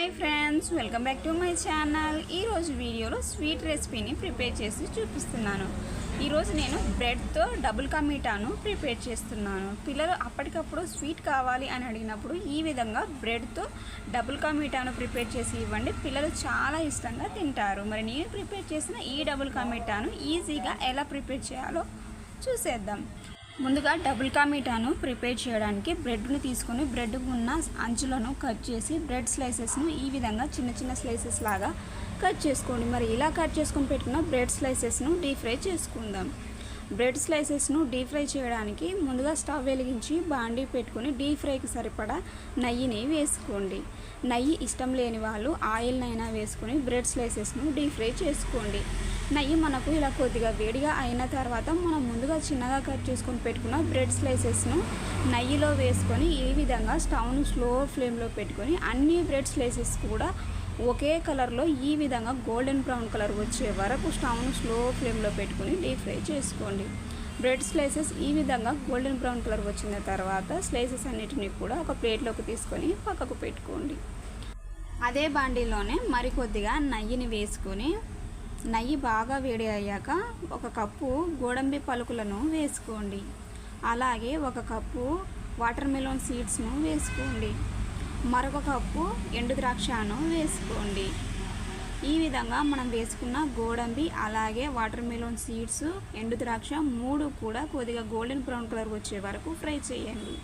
Hi friends welcome back to my channel. ఈరోజు వీడియోలో sweet రెసిపీని ప్రిపేర్ చేసి చూపిస్తున్నాను. ఈరోజు నేను బ్రెడ్తో డబుల్ కమీటాను ప్రిపేర్ చేస్తున్నాను. పిల్లలు అప్పటికప్పుడు స్వీట్ కావాలి అని అడిగినప్పుడు ఈ విధంగా బ్రెడ్తో డబుల్ కమీటాను ప్రిపేర్ చేసి ఇవ్వండి. పిల్లలు చాలా ఇష్టంగా తింటారు. మరి నేను ప్రిపేర్ చేసిన ఈ డబుల్ కమీటాను ఈజీగా ఎలా ప్రిపేర్ చేయాలో చూసేద్దాం. ముందుగా డబుల్ కా మీఠాను ప్రిపేర్ చేయడానికి బ్రెడ్ని తీసుకొని బ్రెడ్ ఉన్న అంచులను కట్ చేసి బ్రెడ్ స్లైసెస్ను ఈ విధంగా చిన్న చిన్న స్లైసెస్ లాగా కట్ చేసుకోండి. మరి ఇలా కట్ చేసుకొని పెట్టుకున్న బ్రెడ్ స్లైసెస్ను డీప్ ఫ్రై చేసుకుందాం. బ్రెడ్ స్లైసెస్ను డీప్ ఫ్రై చేయడానికి ముందుగా స్టవ్ వెలిగించి బాండీ పెట్టుకొని డీప్ ఫ్రైకి సరిపడా నెయ్యిని వేసుకోండి. నెయ్యి ఇష్టం లేని వాళ్ళు ఆయిల్నైనా వేసుకొని బ్రెడ్ స్లైసెస్ను డీప్ ఫ్రై చేసుకోండి. నెయ్యి మనకు ఇలా కొద్దిగా వేడిగా అయిన తర్వాత మనం ముందుగా చిన్నగా కట్ చేసుకొని పెట్టుకున్న బ్రెడ్ స్లైసెస్ను నెయ్యిలో వేసుకొని ఈ విధంగా స్టవ్ను స్లో ఫ్లేమ్లో పెట్టుకొని అన్ని బ్రెడ్ స్లైసెస్ కూడా ఒకే కలర్లో ఈ విధంగా గోల్డెన్ బ్రౌన్ కలర్ వచ్చే వరకు స్టవ్ను స్లో ఫ్లేమ్లో పెట్టుకొని డీప్ ఫ్రై చేసుకోండి. బ్రెడ్ స్లైసెస్ ఈ విధంగా గోల్డెన్ బ్రౌన్ కలర్ వచ్చిన తర్వాత స్లైసెస్ అన్నిటిని కూడా ఒక ప్లేట్లోకి తీసుకొని పక్కకు పెట్టుకోండి. అదే బాండీలోనే మరికొద్దిగా నెయ్యిని వేసుకొని నెయ్యి బాగా వేడి అయ్యాక ఒక కప్పు గోడంబి పలుకులను వేసుకోండి. అలాగే ఒక కప్పు వాటర్ మెలోన్ సీడ్స్ను వేసుకోండి. మరొక కప్పు ఎండు ద్రాక్షను వేసుకోండి. ఈ విధంగా మనం వేసుకున్న గోడంబి అలాగే వాటర్ మిలోన్ సీడ్స్ ఎండు ద్రాక్ష మూడు కూడా కొద్దిగా గోల్డెన్ బ్రౌన్ కలర్ వచ్చే వరకు ఫ్రై చేయండి.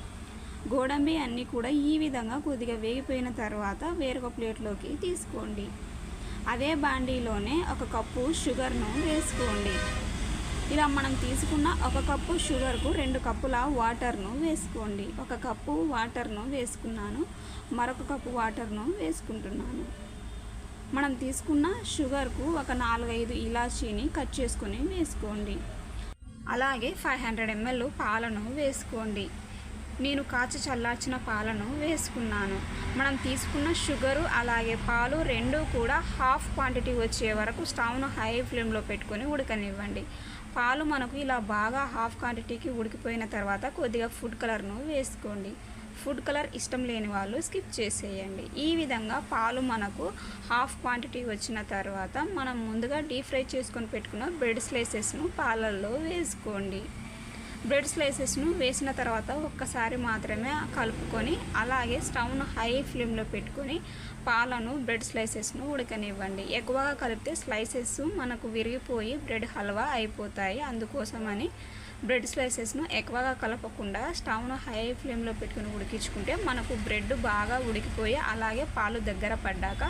గోడంబి అన్నీ కూడా ఈ విధంగా కొద్దిగా వేగిపోయిన తర్వాత వేరొక ప్లేట్లోకి తీసుకోండి. అదే బాండీలోనే ఒక కప్పు షుగర్ను వేసుకోండి. ఇలా మనం తీసుకున్న ఒక కప్పు షుగర్కు రెండు కప్పుల వాటర్ను వేసుకోండి. ఒక కప్పు వాటర్ను వేసుకున్నాను. మరొక కప్పు వాటర్ను వేసుకుంటున్నాను. మనం తీసుకున్న షుగర్కు ఒక నాలుగైదు ఇలాచీని కట్ చేసుకొని వేసుకోండి. అలాగే ఫైవ్ హండ్రెడ్ ఎంఎల్ పాలను వేసుకోండి. నేను కాచి చల్లార్చిన పాలను వేసుకున్నాను. మనం తీసుకున్న షుగరు అలాగే పాలు రెండు కూడా హాఫ్ క్వాంటిటీ వచ్చే వరకు స్టవ్ను హై ఫ్లేమ్లో పెట్టుకొని ఉడకనివ్వండి. పాలు మనకు ఇలా బాగా హాఫ్ క్వాంటిటీకి ఉడికిపోయిన తర్వాత కొద్దిగా ఫుడ్ కలర్ను వేసుకోండి. ఫుడ్ కలర్ ఇష్టం లేని వాళ్ళు స్కిప్ చేసేయండి. ఈ విధంగా పాలు మనకు హాఫ్ క్వాంటిటీ వచ్చిన తర్వాత మనం ముందుగా డీప్ ఫ్రై చేసుకొని పెట్టుకున్న బ్రెడ్ స్లైసెస్ను పాలల్లో వేసుకోండి. బ్రెడ్ స్లైసెస్ను వేసిన తర్వాత ఒక్కసారి మాత్రమే కలుపుకొని అలాగే స్టవ్ను హై ఫ్లేమ్లో పెట్టుకొని పాలను బ్రెడ్ స్లైసెస్ను ఉడకనివ్వండి. ఎక్కువగా కలిపితే స్లైసెస్ మనకు విరిగిపోయి బ్రెడ్ హల్వా అయిపోతాయి. అందుకోసమని బ్రెడ్ స్లైసెస్ను ఎక్కువగా కలపకుండా స్టవ్ను హై ఫ్లేమ్లో పెట్టుకుని ఉడికించుకుంటే మనకు బ్రెడ్ బాగా ఉడికిపోయి అలాగే పాలు దగ్గర పడ్డాక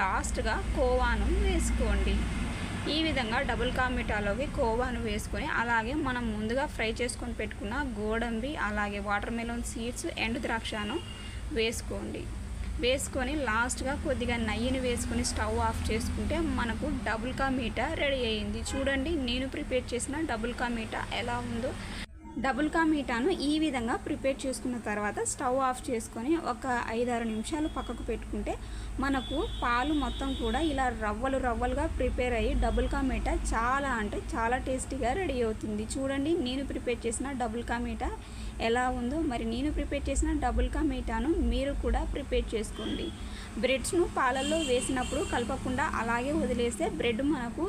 లాస్ట్గా కోవాను వేసుకోండి. ఈ విధంగా డబుల్ కా మిఠాలోకి కోవాను వేసుకొని అలాగే మనం ముందుగా ఫ్రై చేసుకొని పెట్టుకున్న గోడంబి అలాగే వాటర్ మెలోన్ సీడ్స్ ఎండు ద్రాక్షను వేసుకోండి. వేసుకొని లాస్ట్గా కొద్దిగా నెయ్యిని వేసుకొని స్టవ్ ఆఫ్ చేసుకుంటే మనకు డబుల్ కా మీటా రెడీ అయ్యింది. చూడండి నేను ప్రిపేర్ చేసిన డబుల్ కా మీటా ఎలా ఉందో. డబుల్ కా మీఠాను ఈ విధంగా ప్రిపేర్ చేసుకున్న తర్వాత స్టవ్ ఆఫ్ చేసుకొని ఒక ఐదారు నిమిషాలు పక్కకు పెట్టుకుంటే మనకు పాలు మొత్తం కూడా ఇలా రవ్వలు రవ్వలుగా ప్రిపేర్ అయ్యి డబుల్ కా మీఠా చాలా అంటే చాలా టేస్టీగా రెడీ అవుతుంది. చూడండి నేను ప్రిపేర్ చేసిన డబుల్ కా మీఠా ఎలా ఉందో మరి నేను ప్రిపేర్ చేసిన డబుల్ కా మీఠాను మీరు కూడా ప్రిపేర్ చేసుకోండి. బ్రెడ్స్ను పాలల్లో వేసినప్పుడు కలపకుండా అలాగే వదిలేస్తే బ్రెడ్ మనకు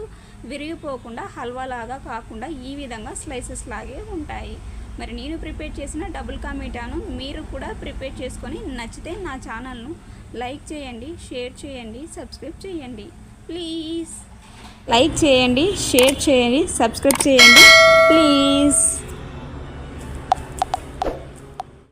విరిగిపోకుండా హల్వా లాగా కాకుండా ఈ విధంగా స్లైసెస్ లాగే ఉంటాయి. మరి నేను ప్రిపేర్ చేసిన డబుల్ కా మీఠాను మీరు కూడా ప్రిపేర్ చేసుకొని నచ్చితే నా ఛానల్ను లైక్ చేయండి షేర్ చేయండి సబ్స్క్రైబ్ చేయండి. ప్లీజ్. లైక్ చేయండి షేర్ చేయండి సబ్స్క్రైబ్ చేయండి. ప్లీజ్.